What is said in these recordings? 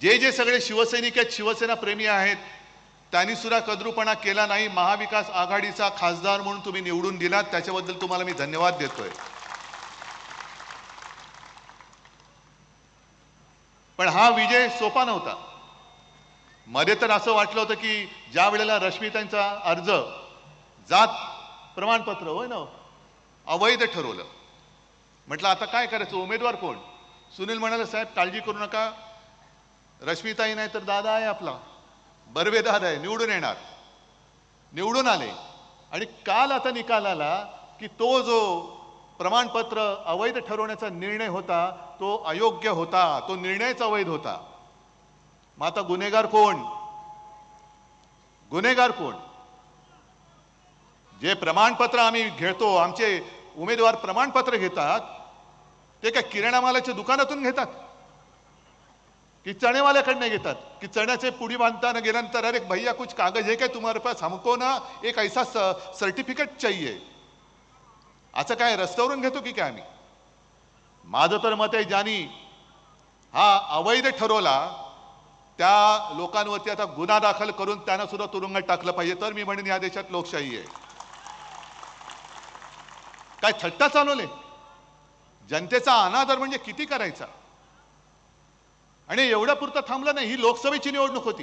जे जे सगळे शिवसैनिक आहेत शिवसेना प्रेमी आहेत त्यांनी सुद्धा कद्रूपणा केला नाही. महाविकास आघाडीचा खासदार म्हणून तुम्ही निवडून दिलात त्याच्याबद्दल तुम्हाला मी धन्यवाद देतोय. पण हा विजय सोपा नव्हता. मध्ये तर असं वाटलं होतं की ज्या वेळेला रश्मितांचा अर्ज जात प्रमाणपत्र होय ना अवैध ठरवलं. म्हटलं आता काय करायचं उमेदवार कोण? सुनील म्हणाले साहेब काळजी करू नका रश्मिताई नाही तर दादा आहे आपला. बर्वे दादा आहे निवडून येणार. निवडून आले. आणि काल आता निकाल आला की तो जो प्रमाणपत्र अवैध ठरवण्याचा निर्णय होता तो अयोग्य होता. तो निर्णयच अवैध होता. मग आता गुन्हेगार कोण? गुन्हेगार कोण? जे प्रमाणपत्र आम्ही घेतो आमचे उमेदवार प्रमाणपत्र घेतात ते काय किराणा मालाच्या दुकानातून घेतात? की चणेवाल्याकडनं घेतात. की चण्याचे पुडी बांधताना गेल्यानंतर अरे भैया कुछ कागज है क्या तुम्हारे पास? हमको ना एक ऐसा सर्टिफिकेट चाहिए. असं काय रस्त्यावरून घेतो की काय आम्ही? माझं तर मत आहे ज्यांनी हा अवैध ठरवला त्या लोकांवरती आता गुन्हा दाखल करून त्यांना सुद्धा तुरुंगात टाकलं पाहिजे. तर मी म्हणेन या देशात लोकशाही आहे. काय थट्टा चालवले? जनतेचा अनादर म्हणजे किती करायचा? आणि एवढ्या पुरतं थांबलं नाही ही लोकसभेची निवडणूक होती.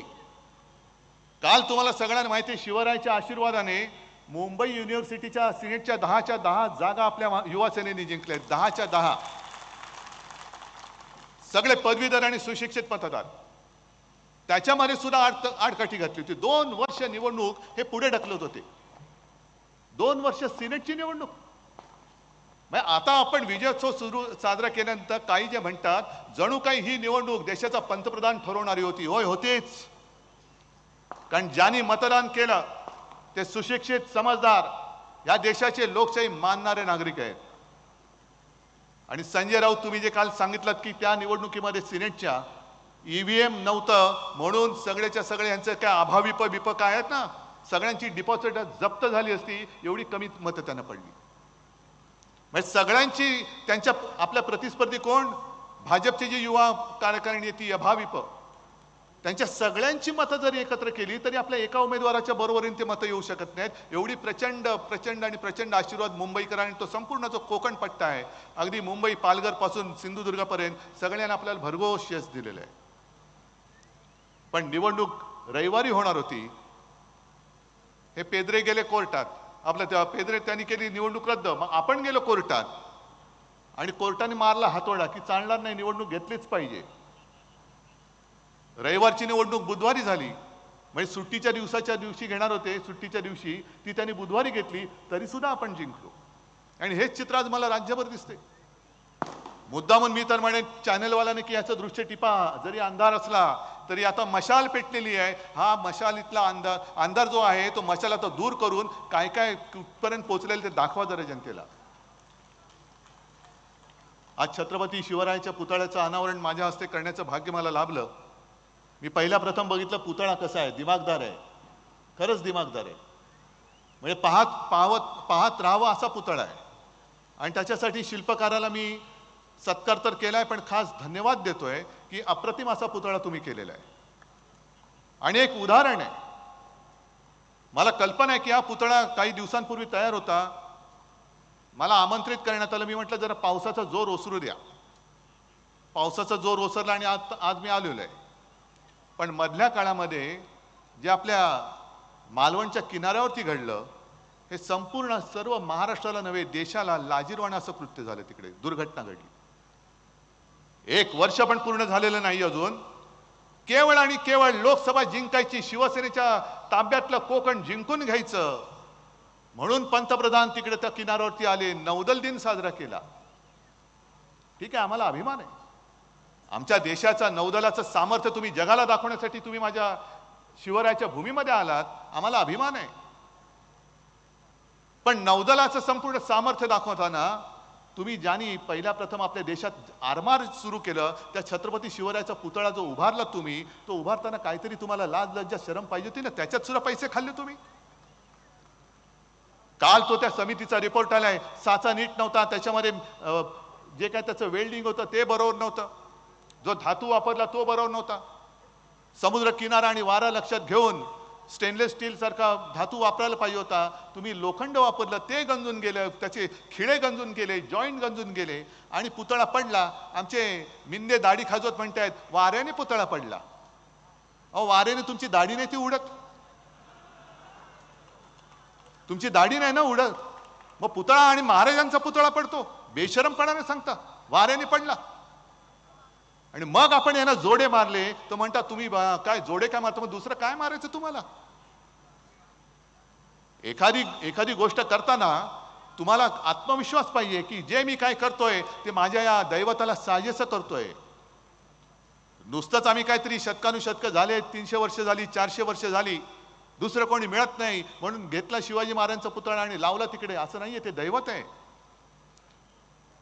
काल तुम्हाला सगळ्यांना माहिती आहे शिवरायाच्या आशीर्वादाने मुंबई युनिव्हर्सिटीच्या सिनेटच्या दहाच्या दहा जागा आपल्या युवा सेनेने जिंकल्या दहाच्या दहा. सगळे पदवीधर आणि सुशिक्षित मतदार. त्याच्यामध्ये सुद्धा आड आडकाठी घातली होती. दोन वर्ष निवडणूक हे पुढे ढकलत होते. दोन वर्ष सिनेटची निवडणूक. म्हणजे आता आपण विजयोत्सव सुरू साजरा केल्यानंतर काही जे म्हणतात जणू काही ही निवडणूक देशाचा पंतप्रधान ठरवणारी होती. होय होतेच. कारण ज्यांनी मतदान केलं ते सुशिक्षित समजदार या देशाचे लोकशाही मानणारे नागरिक आहेत. आणि संजय राऊत तुम्ही जे काल सांगितलं की त्या निवडणुकीमध्ये सिनेटच्या ईव्हीएम नव्हतं म्हणून सगळ्याच्या सगळे यांचं काय अभाविप बिप काय आहेत ना? सगळ्यांची डिपॉझिट जप्त झाली असती एवढी कमी मतं त्यांना पडली. म्हणजे सगळ्यांची त्यांच्या आपल्या प्रतिस्पर्धी कोण? भाजपची जी युवा कार्यकारिणी आहे ती अभाविप त्यांच्या सगळ्यांची मतं जरी एकत्र केली तरी आपल्या एका उमेदवाराच्या बरोबरीने ते मतं येऊ शकत नाहीत. एवढी प्रचंड प्रचंड आणि प्रचंड आशीर्वाद मुंबईकर आणि तो संपूर्ण जो कोकण पट्टा आहे अगदी मुंबई पालघरपासून सिंधुदुर्गापर्यंत सगळ्यांना आपल्याला भरघोस यश दिलेलं आहे. पण निवडणूक रविवारी होणार होती. हे पेदरे गेले कोर्टात. आपलं त्या पेदरे त्यांनी केली निवडणूक रद्द. मग आपण गेलो कोर्टात. आणि कोर्टाने मारला हातोडा की चालणार नाही निवडणूक घेतलीच पाहिजे. रविवारची निवडणूक बुधवारी झाली. म्हणजे सुट्टीच्या दिवसाच्या दिवशी घेणार होते सुट्टीच्या दिवशी ती त्यांनी बुधवारी घेतली तरी सुद्धा आपण जिंकलो. आणि हेच चित्र आज मला राज्यभर दिसते मुद्दा म्हणून मी तर म्हणेन चॅनलवाल्याने की याचं दृश्य टिपा. जरी अंधार असला तरी आता मशाल पेटलेली आहे. हा मशालीतला अंधार अंधार जो आहे तो मशाल आता दूर करून काय काय कुठपर्यंत पोहोचलेलं ते दाखवा जरा जनतेला. आज छत्रपती शिवरायाच्या पुतळ्याचं अनावरण माझ्या हस्ते करण्याचं भाग्य मला लाभलं. मी पहिल्या प्रथम बघितलं पुतळा कसा आहे दिमागदार आहे. खरंच दिमागदार आहे. म्हणजे पाहत पाहत पाहत राहावं असा पुतळा आहे. आणि त्याच्यासाठी शिल्पकाराला मी सत्कार तर केलाय पण खास धन्यवाद देतोय की अप्रतिम असा पुतळा तुम्ही केलेला आहे. आणि एक उदाहरण आहे. मला कल्पना आहे की हा पुतळा काही दिवसांपूर्वी तयार होता. मला आमंत्रित करण्यात आलं. मी म्हटलं जरा पावसाचा जोर ओसरू द्या. पावसाचा जोर ओसरला आणि आज आज मी आलेलो आहे. पण मधल्या काळामध्ये जे आपल्या मालवणच्या किनाऱ्यावरती घडलं हे संपूर्ण सर्व महाराष्ट्राला नव्हे देशाला लाजीरवाणं असं कृत्य झालं तिकडे. दुर्घटना घडली. एक वर्ष पण पूर्ण झालेलं नाही अजून. केवळ आणि केवळ लोकसभा जिंकायची शिवसेनेच्या ताब्यातलं कोकण जिंकून घ्यायचं. म्हणून पंतप्रधान तिकडे त्या किनाऱ्यावरती आले नौदल दिन साजरा केला. ठीक आहे आम्हाला अभिमान आहे. आमच्या देशाचा नौदलाचं सामर्थ्य तुम्ही जगाला दाखवण्यासाठी तुम्ही माझ्या शिवरायाच्या भूमीमध्ये आलात आम्हाला अभिमान आहे. पण नौदलाचं संपूर्ण सामर्थ्य दाखवताना तुम्ही ज्यांनी पहिल्या प्रथम आपल्या देशात आरमार सुरू केलं त्या छत्रपती शिवरायाचा पुतळा जो उभारला तुम्ही तो उभारताना काहीतरी तुम्हाला लाज लज्जा शरम पाहिजे होती ना? त्याच्यात सुद्धा पैसे खाल्ले तुम्ही? काल तो त्या समितीचा रिपोर्ट आलाय. साचा नीट नव्हता. त्याच्यामध्ये जे काय त्याचं वेल्डिंग होतं ते बरोबर नव्हतं. जो धातू वापरला तो बरोबर नव्हता. समुद्र किनारा आणि वारा लक्षात घेऊन स्टेनलेस स्टीलसारखा धातू वापरायला पाहिजे होता. तुम्ही लोखंड वापरलं ते गंजून गेलं त्याचे खिळे गंजून गेले जॉईंट गंजून गेले आणि पुतळा पडला. आमचे मिंदे दाढी खाजवत म्हणतायत वाऱ्याने पुतळा पडला. अहो वाऱ्याने तुमची दाढी नाही ती उडत? तुमची दाढी नाही ना उडत? मग पुतळा आणि महाराजांचा पुतळा पडतो. बेशरमपणाने सांगता वाऱ्याने पडला. आणि मग आपण यांना जोडे मारले तर म्हणता तुम्ही बा- काय जोडे काय मारतो? मग दुसरं काय मारायचं तुम्हाला? एखादी एखादी गोष्ट करताना तुम्हाला आत्मविश्वास पाहिजे की जे मी काय करतोय ते माझ्या या दैवताला साजेसं करतोय. नुसतंच आम्ही काहीतरी शतकानुशतक झाले तीनशे वर्ष झाली चारशे वर्ष झाली दुसरं कोणी मिळत नाही म्हणून घेतला शिवाजी महाराजांचा पुतळा आणि लावला तिकडे. असं नाहीये ते दैवत आहे.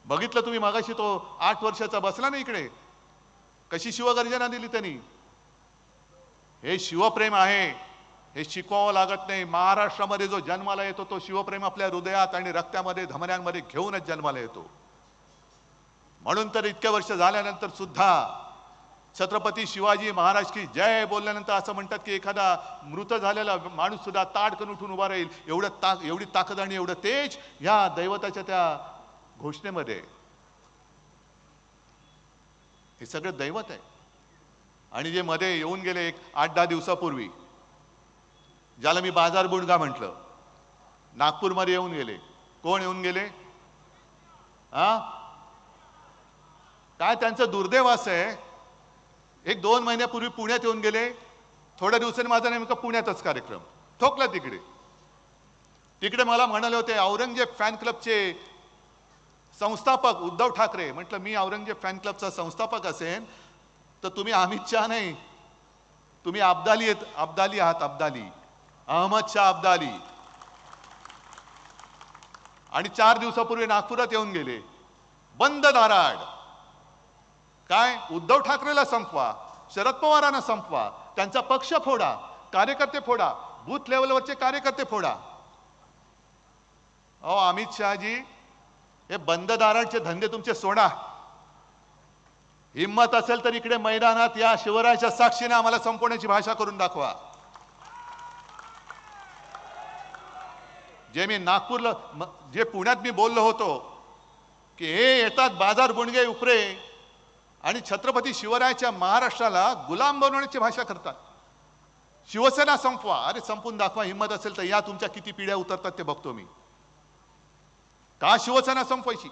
बघितलं तुम्ही मागाशी तो आठ वर्षाचा बसला ना इकडे. कशी शिवगर्जना दिली त्यांनी? हे शिवप्रेम आहे. हे शिकवावं लागत नाही. महाराष्ट्रामध्ये जो जन्माला येतो तो शिवप्रेम आपल्या हृदयात आणि रक्तामध्ये धमन्यांमध्ये घेऊनच जन्माला येतो. म्हणून तर इतक्या वर्ष झाल्यानंतर सुद्धा छत्रपती शिवाजी महाराज की जय बोलल्यानंतर असं म्हणतात की एखादा मृत झालेला माणूस सुद्धा ताडकन उठून उभा राहील. एवढं ताक एवढी ताकद आणि एवढं तेज ह्या दैवताच्या त्या घोषणेमध्ये. आहे. हे सगळं दैवत आहे. आणि जे मध्ये येऊन गेले एक आठ दहा दिवसापूर्वी ज्याला मी बाजार बुंडगा म्हटलं नागपूरमध्ये येऊन गेले. कोण येऊन गेले? हा? काय त्यांचं दुर्दैव असं आहे? एक दोन महिन्यापूर्वी पुण्यात येऊन गेले. थोड्या दिवसांनी माझा नेमका पुण्यातच कार्यक्रम. ठोकला तिकडे. तिकडे मला म्हणाले होते औरंगजेब फॅन क्लबचे संस्थापक उद्धव ठाकरे म्हटलं मी औरंगजेब फॅन क्लबचा संस्थापक असेन तर तुम्ही अमित शहा नाही. तुम्ही अब्दाली आहेत अब्दाली आहात अब्दाली. अहमद शाह अब्दाली. आणि चार दिवसापूर्वी नागपुरात येऊन गेले. बंद नाराड काय? उद्धव ठाकरेला संपवा शरद पवारांना संपवा त्यांचा पक्ष फोडा कार्यकर्ते फोडा बूथ लेवलवरचे कार्यकर्ते फोडा. अहो अमित शहाजी हे बंद दारांचे धंदे तुमचे सोडा. हिंमत असेल तर इकडे मैदानात या शिवरायाच्या साक्षीने आम्हाला संपवण्याची भाषा करून दाखवा. जे मी नागपूरला जे पुण्यात मी बोललो होतो की हे येतात बाजार गुणगे उपरे आणि छत्रपती शिवरायाच्या महाराष्ट्राला गुलाम बनवण्याची भाषा करतात. शिवसेना संपवा अरे संपून दाखवा हिंमत असेल तर या तुमच्या किती पिढ्या उतरतात ते बघतो मी. का शिवसेना संपवायची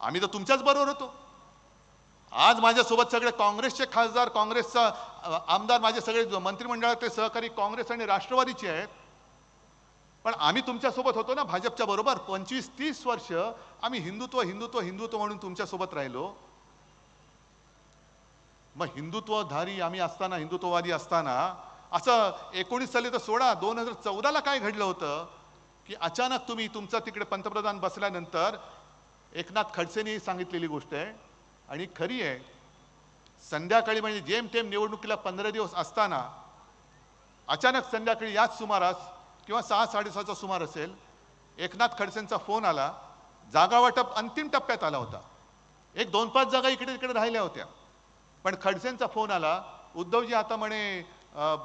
आम्ही तर तुमच्याच बरोबर होतो. आज माझ्यासोबत सगळे काँग्रेसचे खासदार काँग्रेसचा आमदार माझे सगळे मंत्रिमंडळातले सहकारी काँग्रेस आणि राष्ट्रवादीचे आहेत. पण आम्ही तुमच्यासोबत होतो ना भाजपच्या बरोबर. पंचवीस तीस वर्ष आम्ही हिंदुत्व हिंदुत्व हिंदुत्व म्हणून तुमच्यासोबत राहिलो. मग हिंदुत्वधारी आम्ही असताना हिंदुत्ववादी असताना असं एकोणीस साली तर सोळा दोन हजार चौदाला काय घडलं होतं? की अचानक तुम्ही तुमचा तिकडे पंतप्रधान बसल्यानंतर एकनाथ खडसेंनी सांगितलेली गोष्ट आहे. आणि खरी आहे संध्याकाळी म्हणजे जेमतेम निवडणुकीला पंधरा दिवस असताना अचानक संध्याकाळी याच सुमारास किंवा सहा साडेसहाचा सुमार असेल एकनाथ खडसेंचा फोन आला. जागा वाटप अंतिम टप्प्यात आला होता. एक दोन पाच जागा इकडे तिकडे राहिल्या होत्या. पण खडसेंचा फोन आला उद्धवजी आता म्हणे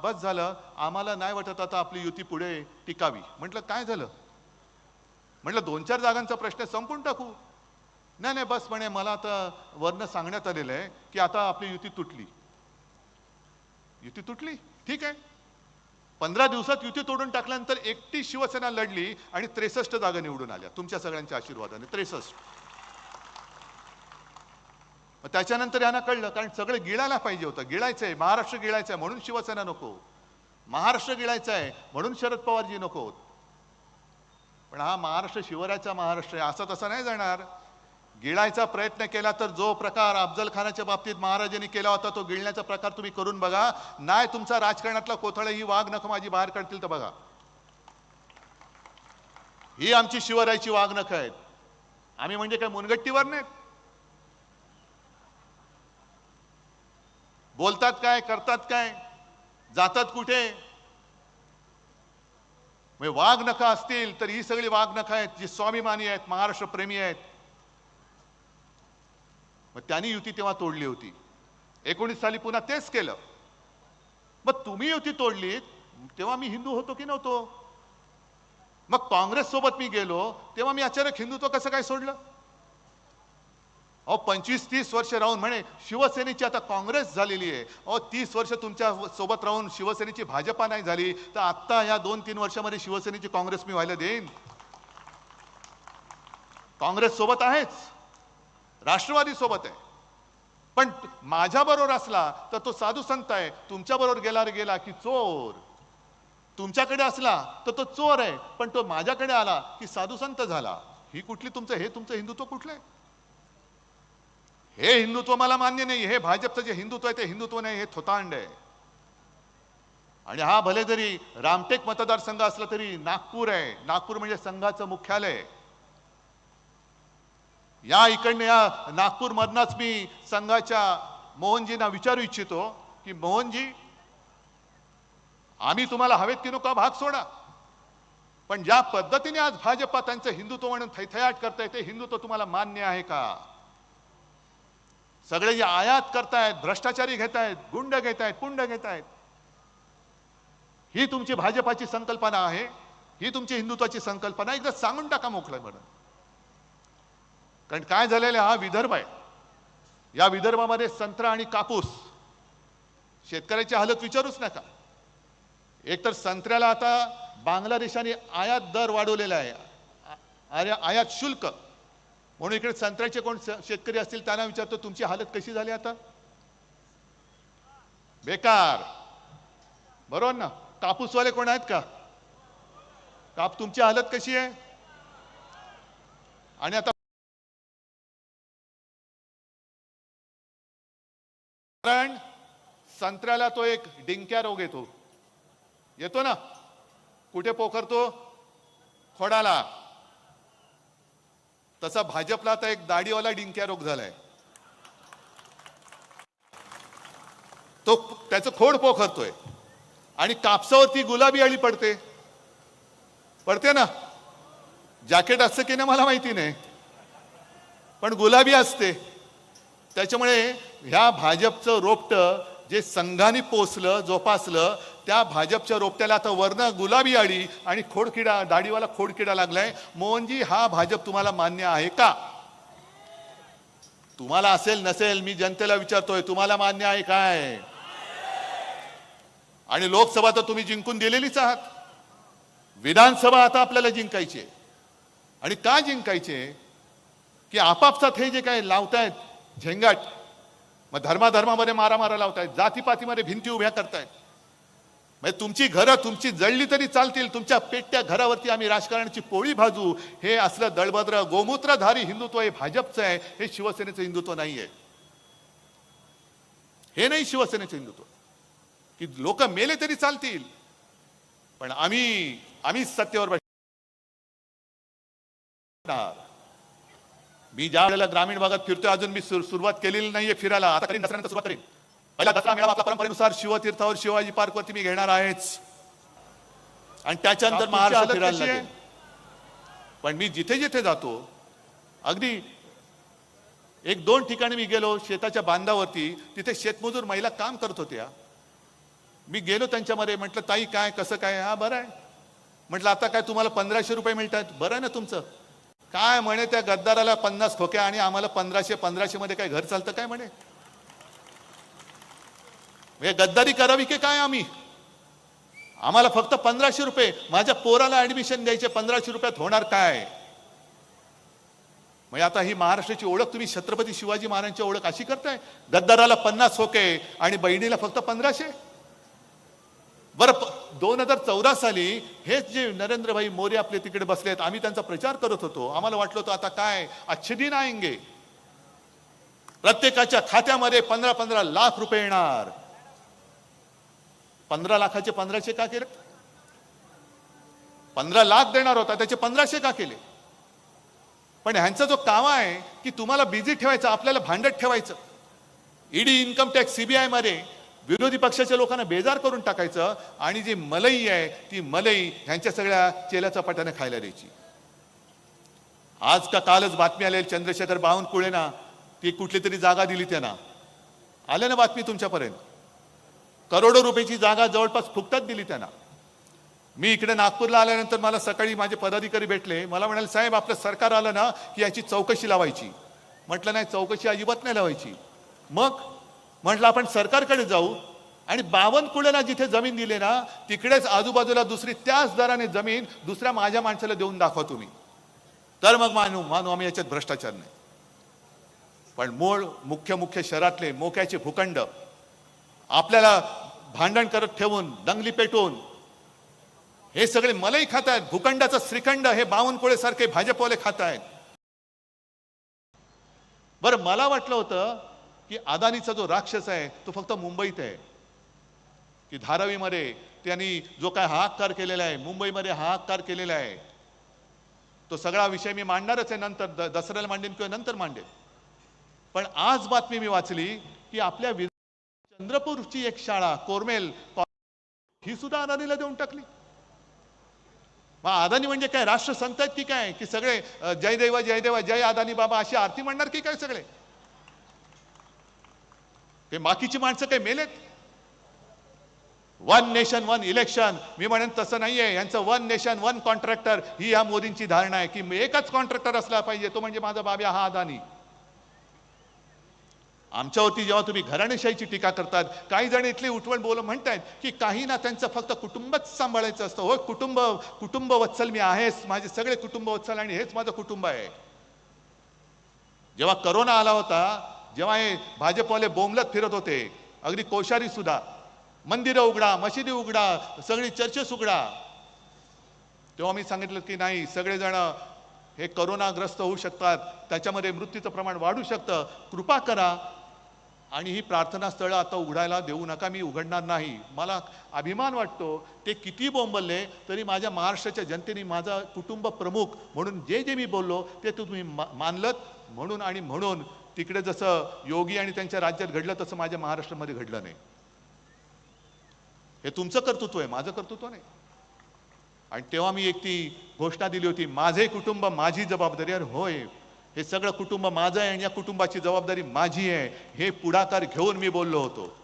बस झालं. आम्हाला नाही वाटत आता आपली युती पुढे टिकावी. म्हटलं काय झालं? म्हटलं दोन चार जागांचा प्रश्न संपून टाकू. नाही नाही बस म्हणे मला आता वरनं सांगण्यात आलेलं आहे की आता आपली युती तुटली. युती तुटली? ठीक आहे. पंधरा दिवसात युती तोडून टाकल्यानंतर एकटी शिवसेना लढली आणि त्रेसष्ट जागा निवडून आल्या. तुमच्या सगळ्यांच्या आशीर्वादाने त्रेसष्ट. त्याच्यानंतर यांना कळलं कारण सगळं गिळायला पाहिजे होतं. गिळायचं आहे महाराष्ट्र गिळायचं आहे म्हणून शिवसेना नको महाराष्ट्र गिळायचं आहे म्हणून शरद पवारजी नको पण हा महाराष्ट्र शिवरायाचा महाराष्ट्र आहे असा तसा नाही जाणार गिळायचा प्रयत्न केला तर जो प्रकार अफजल खानाच्या बाबतीत महाराजांनी केला होता तो गिळण्याचा प्रकार तुम्ही करून बघा. नाही तुमचा राजकारणातला कोथळा ही वाघ नख माझी बाहेर काढतील तर बघा. ही आमची शिवरायाची वाघनख आहेत. आम्ही म्हणजे काय मुनगट्टीवर नाहीत बोलतात काय करतात काय जातात कुठे? म्हणजे वाघ नखा असतील तर ही सगळी वाघ नखा आहेत जी स्वाभिमानी आहेत महाराष्ट्र प्रेमी आहेत. मग त्यांनी युती तेव्हा तोडली होती. एकोणीस साली पुन्हा तेच केलं. मग तुम्ही युती तोडलीत तेव्हा मी हिंदू होतो की नव्हतो? मग काँग्रेस सोबत मी गेलो तेव्हा मी अचानक हिंदुत्व कसं काय सोडलं? अहो पंचवीस तीस वर्ष राहून म्हणे शिवसेनेची आता काँग्रेस झालेली आहे. अहो तीस वर्ष तुमच्यासोबत राहून शिवसेनेची भाजपा नाही झाली तर आत्ता या दोन तीन वर्षामध्ये शिवसेनेची काँग्रेस मी व्हायला देईन. काँग्रेस सोबत आहेच. राष्ट्रवादी सोबत आहे. पण माझ्याबरोबर असला तर तो साधू संत आहे. तुमच्याबरोबर गेला रे गेला की चोर. तुमच्याकडे असला तर तो चोर आहे. पण तो माझ्याकडे आला की साधू संत झाला. ही कुठली तुमचं हे तुमचं हिंदुत्व कुठलं आहे? हे हिंदुत्व मला मान्य नाही हे भाजपचं जे हिंदुत्व आहे ते हिंदुत्व नाही हे थोतांड आहे. आणि हा भले जरी रामटेक मतदारसंघ असला तरी नागपूर आहे. नागपूर म्हणजे संघाचं मुख्यालय. या इकडनं या नागपूर मधनच मी संघाच्या मोहनजींना विचारू इच्छितो की मोहनजी आम्ही तुम्हाला हवेत की नको भाग सोडा. पण ज्या पद्धतीने आज भाजपा त्यांचं हिंदुत्व म्हणून थैथयाट करताय ते हिंदुत्व तुम्हाला मान्य आहे का? सगळे जे आयात करतायत भ्रष्टाचारी घेतायत गुंड घेतायत पुंड घेतायत ही तुमची भाजपाची संकल्पना आहे ही तुमची हिंदुत्वाची संकल्पना एकदा सांगून टाका मोकलाय म्हणून कारण काय झालेलं आहे, हा विदर्भ आहे. या विदर्भामध्ये संत्रा आणि कापूस शेतकऱ्याची हालत विचारूच नका. एकतर संत्र्याला आता बांगलादेशाने आयात दर वाढवलेला आहे. अरे आयात शुल्क. म्हणून इकडे संत्र्याचे कोण शेतकरी असतील त्यांना विचारतो तुमची हालत कशी झाली आता? बेकार. बरोबर ना? कापूसवाले कोण आहेत का? काप तुमची हालत कशी आहे? आणि आता कारण संत्र्याला तो एक डिंक्या रोग येतो. येतो ना? कुठे पोखरतो? खोडाला. तसा भाजपला आता एक दाढीवाला डिंक्या रोग झालाय. तो त्याचं खोड पोखरतोय. आणि कापसावरती गुलाबी अळी पडते. पडते ना? जॅकेट असतं की नाही मला माहिती नाही. पण गुलाबी असते. त्याच्यामुळे ह्या भाजपचं रोपटं जे संघाने पोचलं जोपासलं त्या भाजपच्या रोपट्याला आता वर्ण गुलाबी आळी आणि खोडकिडा दाढीवाला खोडकिडा लागलाय. मोहनजी हा भाजप तुम्हाला मान्य आहे का? तुम्हाला असेल नसेल मी जनतेला विचारतोय तुम्हाला मान्य आहे काय आणि लोकसभा तर तुम्ही जिंकून दिलेलीच आहात. विधानसभा आता आपल्याला जिंकायची आणि का जिंकायचे की आपापसात हे जे काय लावतायत झेंगाट मग धर्माधर्मामध्ये मारामारा लावतायत जातीपातीमध्ये भिंती उभ्या करतायत. म्हणजे तुमची घरं तुमची जळली तरी चालतील तुमच्या पेटत्या घरावरती आम्ही राजकारणाची पोळी भाजू. हे असलं दळभद्र गोमूत्रधारी हिंदुत्व हे भाजपचं आहे हे शिवसेनेचं हिंदुत्व नाही आहे हे नाही शिवसेनेचं हिंदुत्व. की लोक मेले तरी चालतील. पण आम्ही आम्ही सत्तेवर बसणार मी ज्या वेळेला ग्रामीण भागात फिरतोय अजून मी सुरुवात केलेली नाहीये फिरायला. आता सुरुवात करेन. पहिला दसरा मेळावा आपल्या परंपरेनुसार शिवतीर्थावर शिवाजी पार्क वरती मी घेणार आहेच. आणि त्याच्यानंतर महाराष्ट्र पण मी जिथे जिथे जातो अगदी एक दोन ठिकाणी मी गेलो शेताच्या बांधावरती तिथे शेतमजूर महिला काम करत होत्या. मी गेलो त्यांच्यामध्ये म्हटलं ताई काय कसं काय? हा बरं आहे. म्हटलं आता काय तुम्हाला पंधराशे रुपये मिळतात? बरं आहे ना तुमचं. काय म्हणे त्या गद्दाराला पन्नास खोक्या आणि आम्हाला पंधराशे पंधराशे मध्ये काय घर चालतं काय म्हणे? म्हणजे गद्दारी करावी की काय आम्ही? आम्हाला फक्त पंधराशे रुपये. माझ्या पोराला ऍडमिशन द्यायचे पंधराशे रुपयात होणार काय? म्हणजे आता ही महाराष्ट्राची ओळख तुम्ही छत्रपती शिवाजी महाराजांची ओळख अशी करताय? गद्दाराला पन्नास होके आणि बहिणीला फक्त पंधराशे? बरं दोन हजार चौदा साली हेच जे नरेंद्रभाई मोरे आपले तिकडे बसले आहेत आम्ही त्यांचा प्रचार करत होतो. आम्हाला वाटलं होतं आता काय? अच्छे दिन आएंगे. प्रत्येकाच्या खात्यामध्ये पंधरा पंधरा लाख रुपये येणार. पंधरा लाखाचे पंधराशे का केले? पंधरा लाख देणार होता त्याचे पंधराशे का केले? पण ह्यांचा जो कावा आहे की तुम्हाला बिझी ठेवायचं आपल्याला भांडत ठेवायचं. ईडी इन्कम टॅक्स सीबीआयमध्ये विरोधी पक्षाच्या लोकांना बेजार करून टाकायचं आणि जी मलई आहे ती मलई ह्यांच्या सगळ्या चेल्या चपाट्याने खायला द्यायची. आज का कालच बातमी आलेली चंद्रशेखर बावनकुळेना ती कुठली तरी जागा दिली त्यांना. आल्या ना बातमी तुमच्यापर्यंत? करोडो रुपयाची जागा जवळपास फुकटात दिली त्यांना. मी इकडे नागपूरला आल्यानंतर मला सकाळी माझे पदाधिकारी भेटले. मला म्हणाले साहेब आपलं सरकार आलं ना की याची चौकशी लावायची. म्हटलं नाही चौकशी अजिबात नाही लावायची. मग म्हटलं आपण सरकारकडे जाऊ आणि बावन्न जिथे जमीन दिले ना तिकडेच आजूबाजूला दुसरी त्याच दराने जमीन दुसऱ्या माझ्या माणसाला देऊन दाखवा तुम्ही. तर मग मानू मानू आम्ही याच्यात भ्रष्टाचार नाही. पण मूळ मुख्य मुख्य शहरातले मोक्याचे भूखंड आपल्याला भांडण करत ठेवून दंगली पेटवून हे सगळे मलई खात आहेत भूखंडाचं श्रीखंड हे बावनकुळे सारखे भाजपवाले खात आहेत बरं मला वाटलं होतं की अदानीचा जो राक्षस आहे तो फक्त मुंबईत आहे. की धारावीमध्ये त्यांनी जो काय हाहाकार केलेला आहे मुंबईमध्ये हाहाकार केलेला आहे तो सगळा विषय मी मांडणारच आहे. नंतर द- दसऱ्याला मांडेन किंवा नंतर मांडेन. पण आज बातमी मी वाचली की आपल्या चंद्रपूरची एक शाळा कोरमेल ही सुद्धा अदानीला देऊन टाकली. मग अदानी म्हणजे काय? राष्ट्रसंत आहेत की काय? की सगळे जय देवा जय देवा जय अदानी बाबा अशी आरती म्हणणार की काय सगळे? ते बाकीची माणसं काय मेलेत? वन नेशन वन इलेक्शन मी म्हणेन तसं नाहीये. यांचं वन नेशन वन कॉन्ट्रॅक्टर ही या मोदींची धारणा आहे की एकच कॉन्ट्रॅक्टर असला पाहिजे. तो म्हणजे माझा बाब्या हा अदानी आमच्यावरती जेव्हा तुम्ही घराणेशाहीची टीका करतात काही जण इथली उठवण बोल म्हणतायत की काही ना त्यांचं फक्त कुटुंबच सांभाळायचं असतं. हो कुटुंब कुटुंब वत्सल मी आहेच माझे सगळे कुटुंब वत्सल आणि हेच माझं कुटुंब आहे. जेव्हा करोना आला होता जेव्हा हे भाजपवाले बोंबलत फिरत होते अगदी कोशारी सुद्धा मंदिरं उघडा मशिदी उघडा सगळी चर्चेस उघडा. तेव्हा मी सांगितलं की नाही सगळेजण हे करोनाग्रस्त होऊ शकतात त्याच्यामध्ये मृत्यूचं प्रमाण वाढू शकतं. कृपा करा आणि ही प्रार्थना स्थळं आता उघडायला देऊ नका मी उघडणार नाही. मला अभिमान वाटतो ते किती बोंबलले तरी माझ्या महाराष्ट्राच्या जनतेने माझा कुटुंब प्रमुख म्हणून जे जे मी बोललो ते तुम्ही मा- मानलत म्हणून आणि म्हणून. तिकडे जसं योगी आणि त्यांच्या राज्यात घडलं तसं माझ्या महाराष्ट्रामध्ये घडलं नाही. हे तुमचं कर्तृत्व आहे माझं कर्तृत्व नाही. आणि तेव्हा मी एक ती घोषणा दिली होती माझे कुटुंब माझी जबाबदारी अरे होय. हे सगळं कुटुंब माझं आहे आणि या कुटुंबाची जबाबदारी माझी आहे. हे पुढाकार घेऊन मी बोललो होतो.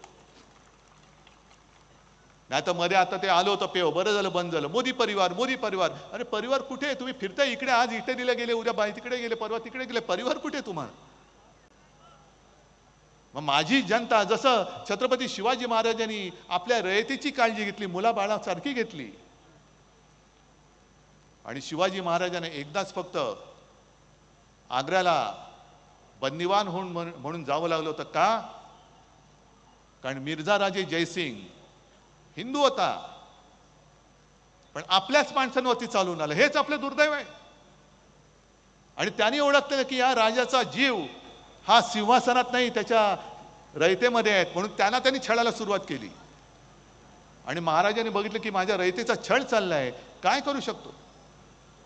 नाही तर मध्ये आता ते आलो होतं पेव. बरं झालं बंद झालं. मोदी परिवार मोदी परिवार. अरे परिवार कुठे आहे? तुम्ही फिरताय इकडे आज इथे दिले गेले उद्या बाई तिकडे गेले परवा तिकडे गेले. परिवार कुठे तुम्हाला? मग माझी जनता जसं छत्रपती शिवाजी महाराजांनी आपल्या रयतेची काळजी घेतली मुलाबाळासारखी घेतली. आणि शिवाजी महाराजांना एकदाच फक्त आग्र्याला बंदिवान होऊन म्हणून जावं लागलं होतं का? कारण मिर्झा राजे जयसिंग हिंदू होता. पण आपल्याच माणसांवरती चालून आलं. हेच आपलं दुर्दैव आहे. आणि त्यांनी ओळखलं की या राजाचा जीव हा सिंहासनात नाही त्याच्या रयतेमध्ये आहेत. म्हणून त्यांना त्यांनी छळायला सुरुवात केली. आणि महाराजांनी बघितलं की माझ्या रयतेचा छळ चाललाय. काय करू शकतो?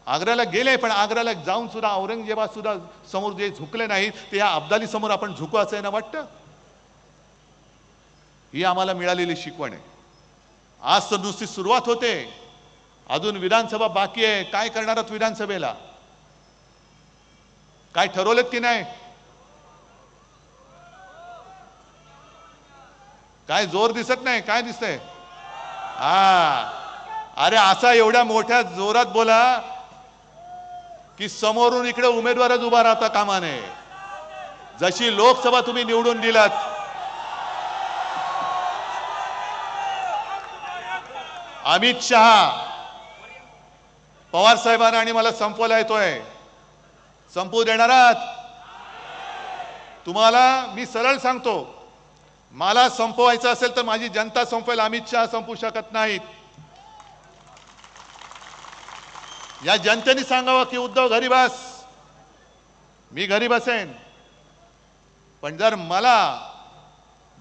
आग्र्याला गेले पण आग्र्याला जाऊन सुद्धा औरंगजेबा सुद्धा समोर जे झुकले नाहीत ते या अब्दाली समोर आपण झुकू असं ना वाटतं? ही आम्हाला मिळालेली शिकवण आहे. आज तर नुसती सुरुवात होते. अजून विधानसभा बाकी आहे. काय करणार आहात विधानसभेला? काय ठरवलं की नाही? काय जोर दिसत नाही? काय दिसतंय? हा. अरे असा एवढ्या मोठ्या जोरात बोला की समोरून इकडे उमेदवारच उभा राहता कामा नये. जशी लोकसभा तुम्ही निवडून दिलात अमित शहा पवार साहेबांना आणि मला संपवायला येतोय. संपू देणार आहात? तुम्हाला मी सरळ सांगतो मला संपवायचं असेल तर माझी जनता संपवेल अमित शहा संपू शकत नाहीत. या जनतेने सांगावं की उद्धव घरी बस मी घरी बसेन पण जर मला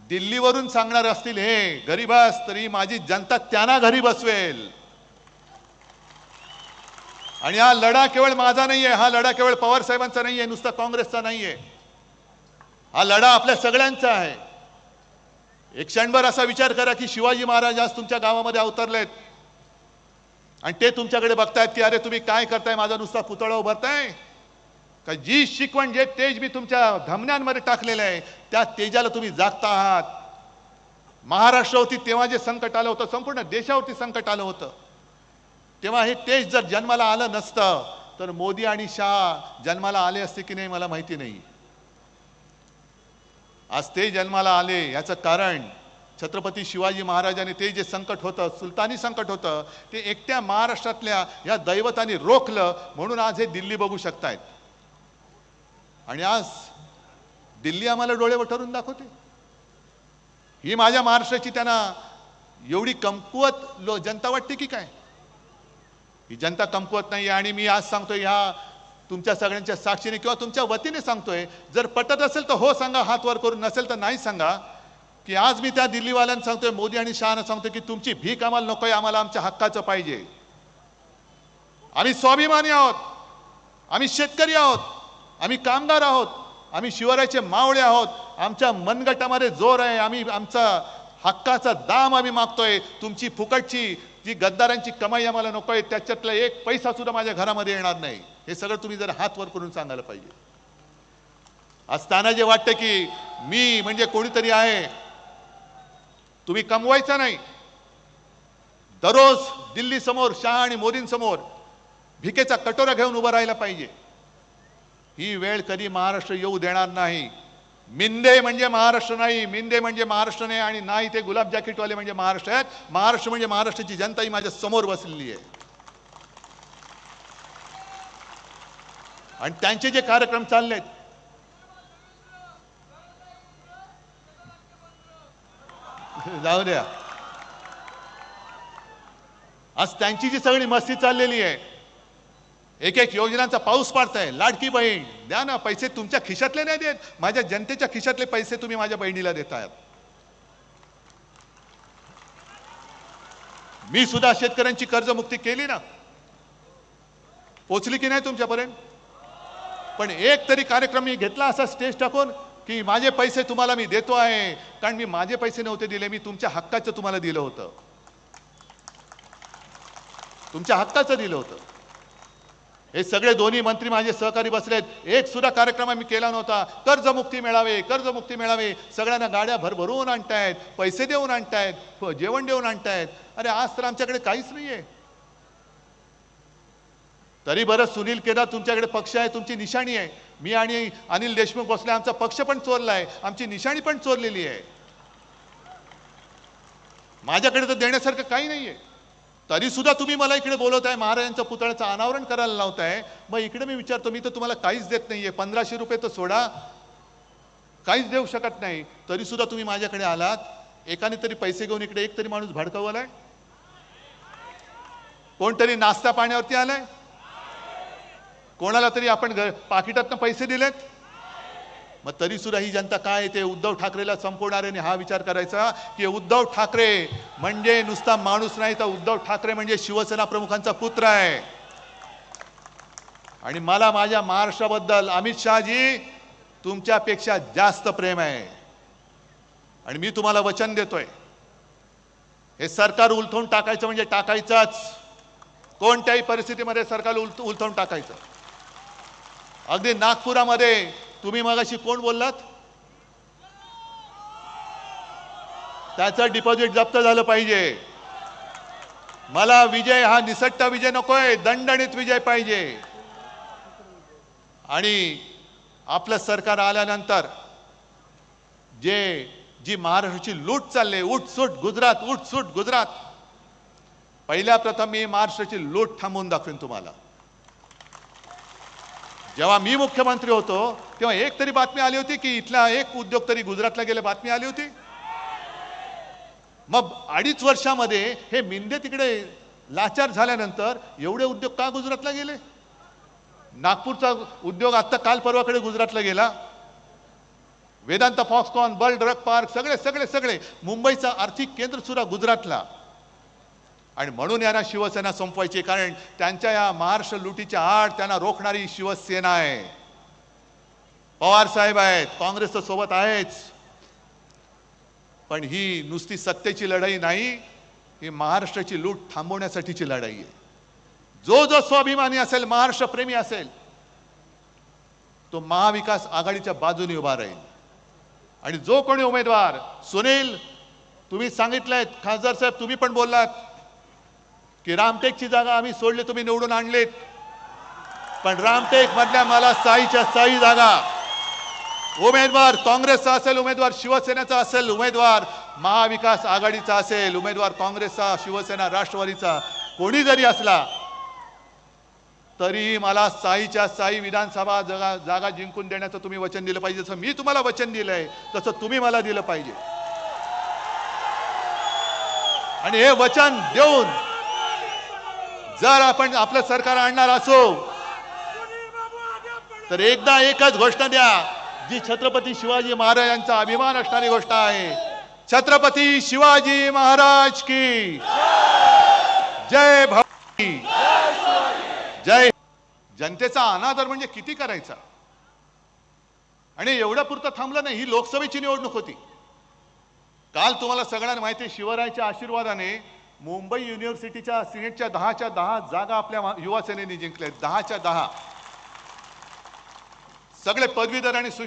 दिल्लीवरून सांगणार असतील हे घरी बस तरी माझी जनता त्यांना घरी बसवेल आणि हा लढा केवळ माझा नाहीये हा लढा केवळ पवार साहेबांचा नाहीये नुसता काँग्रेसचा नाहीये. हा लढा आपल्या सगळ्यांचा आहे. एक क्षणभर असा विचार करा की शिवाजी महाराज आज तुमच्या गावामध्ये अवतरलेत. आणि ते तुमच्याकडे बघतायत की अरे तुम्ही काय करताय? माझा नुसता पुतळा उभारताय? का जी शिकवण जे तेज मी तुमच्या धमन्यांमध्ये टाकलेलं आहे त्या तेजाला तुम्ही जागता आहात. महाराष्ट्रावरती तेव्हा जे संकट आलं होतं संपूर्ण देशावरती संकट आलं होतं. तेव्हा हे तेज जर जन्माला आलं नसतं तर मोदी आणि शाह जन्माला आले असते की नाही मला माहिती नाही. आज ते जन्माला आले याचं कारण छत्रपती शिवाजी महाराजांनी ते जे संकट होतं सुलतानी संकट होतं ते एकट्या महाराष्ट्रातल्या या दैवताने रोखलं म्हणून आज हे दिल्ली बघू शकतायत. आणि आज दिल्ली आम्हाला डोळे वठरून दाखवते. ही माझ्या महाराष्ट्राची त्यांना एवढी कमकुवत लो जनता वाटते की काय? ही जनता कमकुवत नाही आणि मी आज सांगतोय ह्या तुमच्या सगळ्यांच्या साक्षीने किंवा तुमच्या वतीने सांगतोय जर पटत असेल तर हो सांगा हात वर करून नसेल तर नाही सांगा. की आज मी त्या दिल्लीवाल्यांना सांगतोय मोदी आणि शहाना सांगतोय की तुमची भीक आम्हाला नकोय आम्हाला आमच्या हक्काचं पाहिजे. आम्ही स्वाभिमानी आहोत आम्ही शेतकरी आहोत आम्ही कामगार आहोत आम्ही शिवरायाचे मावळे आहोत आमच्या मनगटामध्ये जोर आहे आम्ही आमचा हक्काचा दाम आम्ही मागतोय तुमची फुकटची जी गद्दारांची कमाई आम्हाला नकोय त्याच्यातला एक पैसा सुद्धा माझ्या घरामध्ये येणार नाही. हे सगळं तुम्ही जर हात वर करून सांगायला पाहिजे. असताना जे वाटतं की मी म्हणजे कोणीतरी आहे तुम्ही कमवायचा नाही. दररोज दिल्ली समोर आणि मोदींसमोर भिकेचा कटोरा घेऊन उभं राहायला पाहिजे. ही वेळ कधी महाराष्ट्र येऊ देणार नाही. मिंदे म्हणजे महाराष्ट्र नाही मिंदे म्हणजे महाराष्ट्र नाही आणि नाही ते गुलाब जॅकेटवाले म्हणजे महाराष्ट्र आहेत. महाराष्ट्र म्हणजे महाराष्ट्राची जनता ही माझ्यासमोर बसलेली आहे. आणि त्यांचे जे कार्यक्रम चालले आहेत जाऊ द्या आज त्यांची जी सगळी मस्ती चाललेली आहे एक एक योजनांचा पाऊस पाडताय लाडकी बहीण द्या ना पैसे तुमच्या खिशातले नाही देत माझ्या जनतेच्या खिशातले पैसे तुम्ही माझ्या बहिणीला देतायत. मी सुद्धा शेतकऱ्यांची कर्जमुक्ती केली ना. पोचली की नाही तुमच्यापर्यंत? पण एक तरी कार्यक्रम मी घेतला असा स्टेज टाकून की माझे पैसे तुम्हाला मी देतो आहे कारण मी माझे पैसे नव्हते दिले मी तुमच्या हक्काचं तुम्हाला दिलं होतं. तुमच्या हक्काचं दिलं होतं. हे सगळे दोन्ही मंत्री माझे सहकारी बसलेत. एक सुद्धा कार्यक्रम आम्ही केला नव्हता. कर्जमुक्ती मिळावे कर्जमुक्ती मिळावे. सगळ्यांना गाड्या भरभरून आणतायत पैसे देऊन आणतायत जेवण देऊन आणतायत. अरे आज तर आमच्याकडे काहीच नाहीये. तरी बरं सुनील केदार तुमच्याकडे पक्ष आहे तुमची निशाणी आहे. मी आणि अनिल देशमुख बसले आमचा पक्ष पण चोरलाय आमची निशाणी पण चोरलेली आहे. माझ्याकडे तर देण्यासारखं काही नाहीये. तरी सुद्धा तुम्ही मला इकडे बोलवताय महाराजांच्या पुतळ्याचं अनावरण करायला लावताय मग इकडे मी विचारतो मी तर तुम्हाला काहीच देत नाहीये पंधराशे रुपये तर सोडा. काहीच देऊ शकत नाही. तरी सुद्धा तुम्ही माझ्याकडे आलात एकाने तरी पैसे घेऊन इकडे एक तरी माणूस भडकवलाय. कोणतरी नाश्ता पाण्यावरती आलाय. कोणाला तरी आपण घ- पाकिटातनं पैसे दिलेत? मग तरी सुद्धा ही जनता काय आहे ते उद्धव ठाकरेला संपवणाऱ्याने हा विचार करायचा की उद्धव ठाकरे म्हणजे नुसता माणूस नाही तर उद्धव ठाकरे म्हणजे शिवसेना प्रमुखांचा पुत्र आहे. आणि मला माझ्या महाराष्ट्राबद्दल अमित शहाजी तुमच्यापेक्षा जास्त प्रेम आहे. आणि मी तुम्हाला वचन देतोय. हे सरकार उलथवून टाकायचं म्हणजे टाकायचंच. कोणत्याही परिस्थितीमध्ये सरकार उलथ उलथवून टाकायचं. अगदी नागपुरामध्ये. तुम्ही मगाशी कोण बोललात? त्याचं डिपॉझिट जप्त झालं पाहिजे. मला विजय हा निसट्टा विजय नकोय दंडणीत विजय पाहिजे. आणि आपलं सरकार आल्यानंतर जे जी महाराष्ट्राची लूट चालली उठसूट गुजरात उठसूट गुजरात. पहिल्या प्रथम मी महाराष्ट्राची लूट थांबवून दाखवेन तुम्हाला. जेव्हा मी मुख्यमंत्री होतो तेव्हा एक तरी बातमी आली होती की इथला एक उद्योग तरी गुजरातला गेले बातमी आली होती. मग अडीच वर्षामध्ये हे मिंदे तिकडे लाचार झाल्यानंतर एवढे उद्योग का गुजरातला गेले? नागपूरचा उद्योग आत्ता काल परवाकडे गुजरातला गेला. Vedanta Foxconn bulk drug park सगळे सगळे सगळे मुंबईचं आर्थिक केंद्र सुद्धा गुजरातला. आणि म्हणून यांना शिवसेना संपवायची कारण त्यांच्या या महाराष्ट्र लुटीच्या आड त्यांना रोखणारी शिवसेना आहे. पवार साहेब आहेत काँग्रेसच्या सोबत आहेच पण ही नुसती सत्तेची लढाई नाही ही महाराष्ट्राची लूट थांबवण्यासाठीची लढाई आहे. जो जो स्वाभिमानी असेल महाराष्ट्र प्रेमी असेल तो महाविकास आघाडीच्या बाजूने उभा राहील. आणि जो कोणी उमेदवार सुनील तुम्ही सांगितलंय खासदार साहेब तुम्ही पण बोललात. की रामटेकची जागा आम्ही सोडली तुम्ही निवडून आणलीत. पण रामटेक मधल्या मला साईच्या साई जागा. उमेदवार काँग्रेसचा असेल उमेदवार शिवसेनेचा असेल उमेदवार महाविकास आघाडीचा असेल उमेदवार काँग्रेसचा शिवसेना राष्ट्रवादीचा कोणी जरी असला तरी मला साईच्या साई विधानसभा जागा जागा जिंकून देण्याचं तुम्ही वचन दिलं पाहिजे. जसं मी तुम्हाला वचन दिलंय तसं तुम्ही मला दिलं पाहिजे. आणि हे वचन देऊन जर आपण आपलं सरकार आणणार असो तर एकदा एकच गोष्ट द्या जी छत्रपती शिवाजी महाराजांचा अभिमान असणारी गोष्ट आहे. छत्रपती शिवाजी महाराज की जय भवानी. जय जनतेचा अनादर म्हणजे किती करायचा? आणि एवढ्या पुरतं थांबलं नाही ही लोकसभेची निवडणूक होती. काल तुम्हाला सगळ्यांना माहिती शिवरायच्या शिवरायाच्या आशीर्वादाने मुंबई युनिव्हर्सिटीच्या सिनेटच्या दहाच्या दहा जागा आपल्या युवा सेनेने जिंकल्या दहाच्या दहा. सगळे पदवीधर आणि सुशिक्षित